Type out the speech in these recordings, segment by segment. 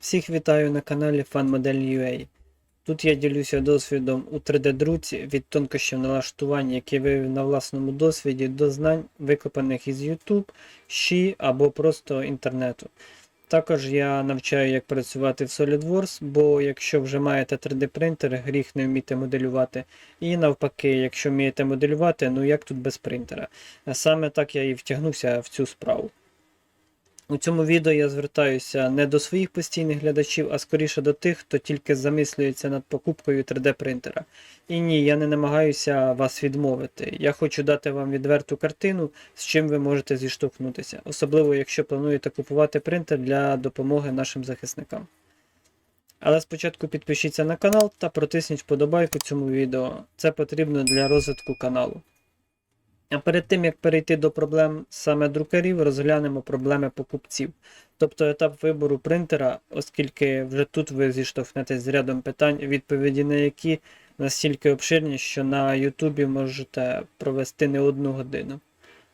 Всіх вітаю на каналі FanModel.ua. Тут я ділюся досвідом у 3D-друці від тонкощів налаштування, які виявив на власному досвіді до знань, викопаних із YouTube, щі або просто інтернету. Також я навчаю, як працювати в SolidWorks, бо якщо вже маєте 3D принтер, гріх не вміти моделювати. І навпаки, якщо вмієте моделювати, ну як тут без принтера. Саме так я і втягнувся в цю справу. У цьому відео я звертаюся не до своїх постійних глядачів, а скоріше до тих, хто тільки замислюється над покупкою 3D принтера. І ні, я не намагаюся вас відмовити. Я хочу дати вам відверту картину, з чим ви можете зіштовхнутися, особливо якщо плануєте купувати принтер для допомоги нашим захисникам. Але спочатку підпишіться на канал та протисніть вподобайку цьому відео. Це потрібно для розвитку каналу. А перед тим як перейти до проблем саме друкарів, розглянемо проблеми покупців, тобто етап вибору принтера, оскільки вже тут ви зіштовхнетесь з рядом питань, відповіді на які настільки обширні, що на Ютубі можете провести не одну годину.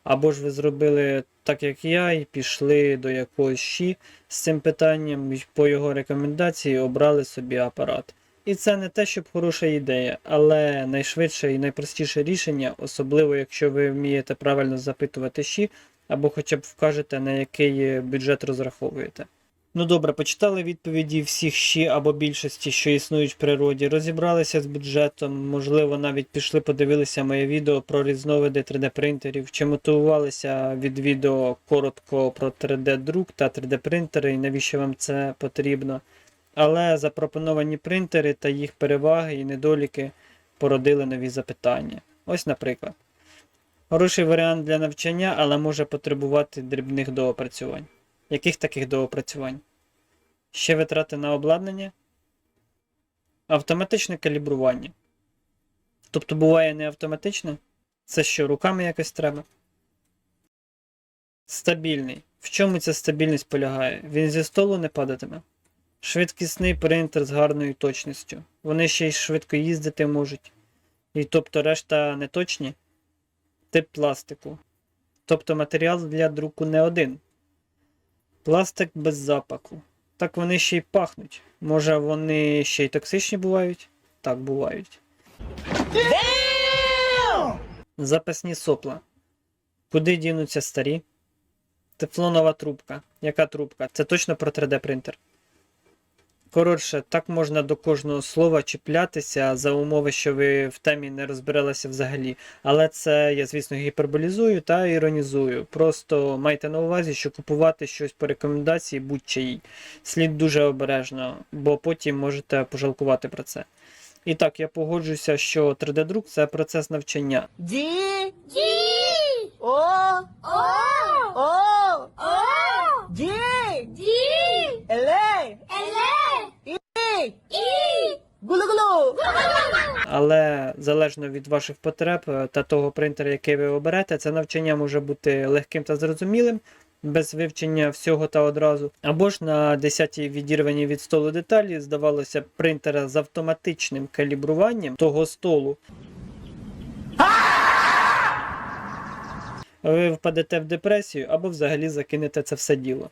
Або ж ви зробили так, як я, і пішли до якогось щі з цим питанням, і по його рекомендації обрали собі апарат. І це не те, щоб хороша ідея, але найшвидше і найпростіше рішення, особливо якщо ви вмієте правильно запитувати щі, або хоча б вкажете, на який бюджет розраховуєте. Ну добре, почитали відповіді всіх щі або більшості, що існують в природі, розібралися з бюджетом, можливо, навіть пішли подивилися моє відео про різновиди 3D-принтерів, чи мотивувалися від відео коротко про 3D-друк та 3D-принтери і навіщо вам це потрібно. Але запропоновані принтери та їх переваги і недоліки породили нові запитання. Ось, наприклад. Хороший варіант для навчання, але може потребувати дрібних доопрацювань. Яких таких доопрацювань? Ще витрати на обладнання? Автоматичне калібрування. Тобто буває не автоматичне? Це що, руками якось треба? Стабільний. В чому ця стабільність полягає? Він зі столу не падатиме. Швидкісний принтер з гарною точністю. Вони ще й швидко їздити можуть. І тобто решта не точні. Тип пластику. Тобто матеріал для друку не один. Пластик без запаху. Так вони ще й пахнуть. Може вони ще й токсичні бувають? Так бувають. Запасні сопла. Куди дінуться старі? Тефлонова трубка. Яка трубка? Це точно про 3D принтер. Коротше, так можна до кожного слова чіплятися за умови, що ви в темі не розбиралися взагалі. Але це я, звісно, гіперболізую та іронізую. Просто майте на увазі, що купувати щось по рекомендації будь-чиїй слід дуже обережно, бо потім можете пожалкувати про це. І так, я погоджуюся, що 3D-друк це процес навчання. Ді, Ді! о, О! о! ді, Ді! еле, Еле! і, І! Гулу-гулу. Але залежно від ваших потреб е, та того принтера, який ви оберете, це навчання може бути легким та зрозумілим, без вивчення всього та одразу. Або ж на 10-й відірвані від столу деталі, здавалося, принтера з автоматичним калібруванням того столу. Ви впадете в депресію або взагалі закинете це все діло.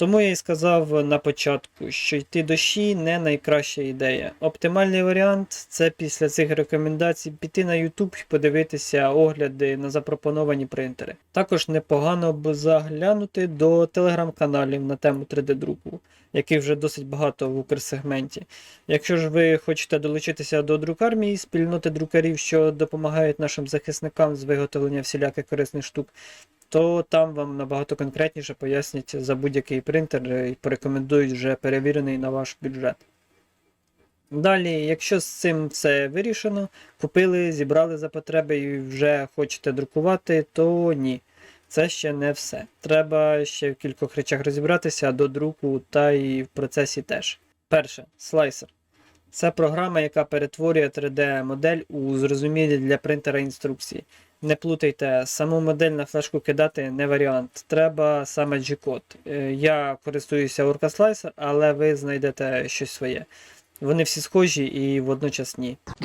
Тому я і сказав на початку, що йти до щі не найкраща ідея. Оптимальний варіант це після цих рекомендацій піти на YouTube і подивитися огляди на запропоновані принтери. Також непогано б заглянути до телеграм-каналів на тему 3D-друку, яких вже досить багато в Укрсегменті. Якщо ж ви хочете долучитися до друкармії, спільноти друкарів, що допомагають нашим захисникам з виготовлення всіляких корисних штук, то там вам набагато конкретніше пояснять за будь-який принтер і порекомендують вже перевірений на ваш бюджет. Далі, якщо з цим все вирішено, купили, зібрали за потреби і вже хочете друкувати, то ні. Це ще не все. Треба ще в кількох речах розібратися до друку та і в процесі теж. Перше, слайсер. Це програма, яка перетворює 3D-модель у зрозумілі для принтера інструкції. Не плутайте, саму модель на флешку кидати не варіант. Треба саме G-код. Е, Я користуюся Orca але ви знайдете щось своє. Вони всі схожі і водночас ні.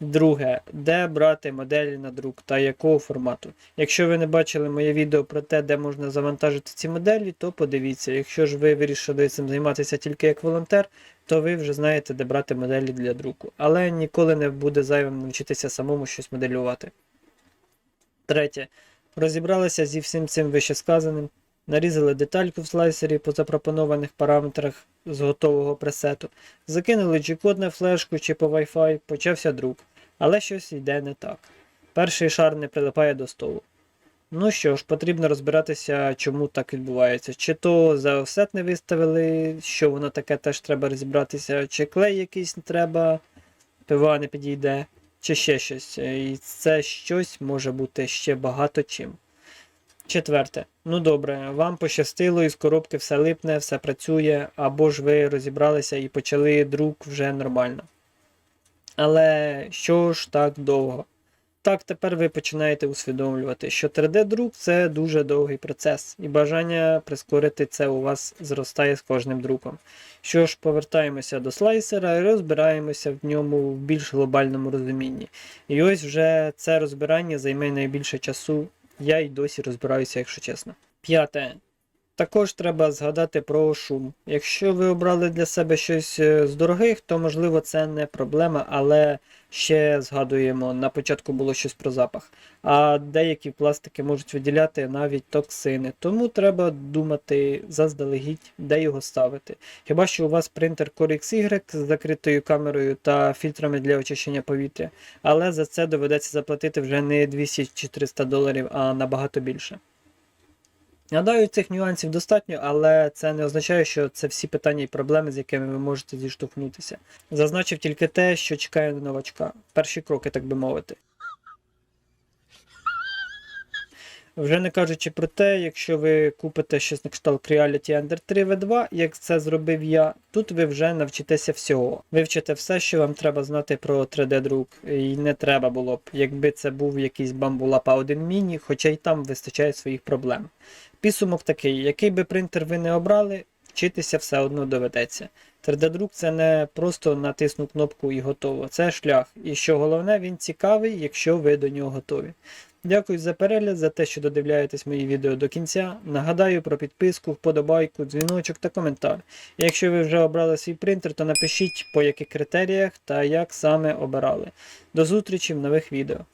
Друге, де брати моделі на друк та якого формату. Якщо ви не бачили моє відео про те, де можна завантажити ці моделі, то подивіться. Якщо ж ви вирішили цим займатися тільки як волонтер, то ви вже знаєте, де брати моделі для друку. Але ніколи не буде зайвим навчитися самому щось моделювати. Третє. Розібралися зі всім цим вищесказаним, нарізали детальку в слайсері по запропонованих параметрах з готового пресету, закинули G-код на флешку чи по Wi-Fi, почався друк. Але щось йде не так. Перший шар не прилипає до столу. Ну що ж, потрібно розбиратися, чому так відбувається. Чи то за офсет не виставили, що воно таке теж треба розібратися, чи клей якийсь не треба, ПВА не підійде, чи ще щось. І це щось може бути ще багато чим. Четверте. Ну добре, вам пощастило, із коробки все липне, все працює, або ж ви розібралися і почали друк вже нормально. Але що ж так довго? Так, тепер ви починаєте усвідомлювати, що 3D-друк це дуже довгий процес, і бажання прискорити це у вас зростає з кожним друком. Що ж, повертаємося до слайсера і розбираємося в ньому в більш глобальному розумінні. І ось вже це розбирання займе найбільше часу. Я й досі розбираюся, якщо чесно. П'яте. Також треба згадати про шум. Якщо ви обрали для себе щось е, з дорогих, то можливо це не проблема, але ще згадуємо, на початку було щось про запах. А деякі пластики можуть виділяти навіть токсини, тому треба думати заздалегідь, де його ставити. Хіба що у вас принтер Core XY з закритою камерою та фільтрами для очищення повітря, але за це доведеться заплатити вже не 200 чи 300 доларів, а набагато більше. Гадаю, цих нюансів достатньо, але це не означає, що це всі питання і проблеми, з якими ви можете зіштовхнутися. Зазначив тільки те, що чекає на новачка. Перші кроки, так би мовити. Вже не кажучи про те, якщо ви купите щось на кшталт Reality Ender 3 V2, як це зробив я, тут ви вже навчитеся всього. Вивчите все, що вам треба знати про 3D-друк. І не треба було б, якби це був якийсь бамбулапа 1 Mini, хоча й там вистачає своїх проблем. Підсумок такий, який би принтер ви не обрали, вчитися все одно доведеться. 3D-друк це не просто натисну кнопку і готово. Це шлях. І що головне, він цікавий, якщо ви до нього готові. Дякую за перегляд, за те, що додивляєтесь мої відео до кінця. Нагадаю про підписку, вподобайку, дзвіночок та коментар. І якщо ви вже обрали свій принтер, то напишіть по яких критеріях та як саме обирали. До зустрічі в нових відео.